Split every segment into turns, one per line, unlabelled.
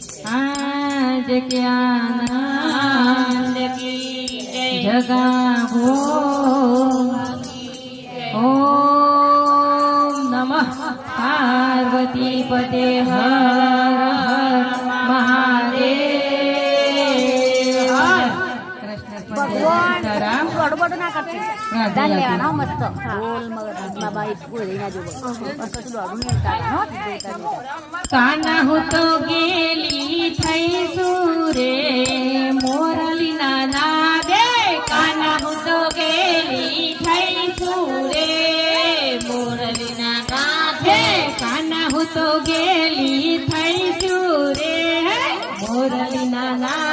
આજ ક્યાં
જગા
હો ઓમ નમઃ. પાર્વતી પતે હર હર મહાદેવ.
ભગવાન ગડબડ ના
કાના હું તો ગી না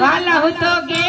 वाला हो तो गे।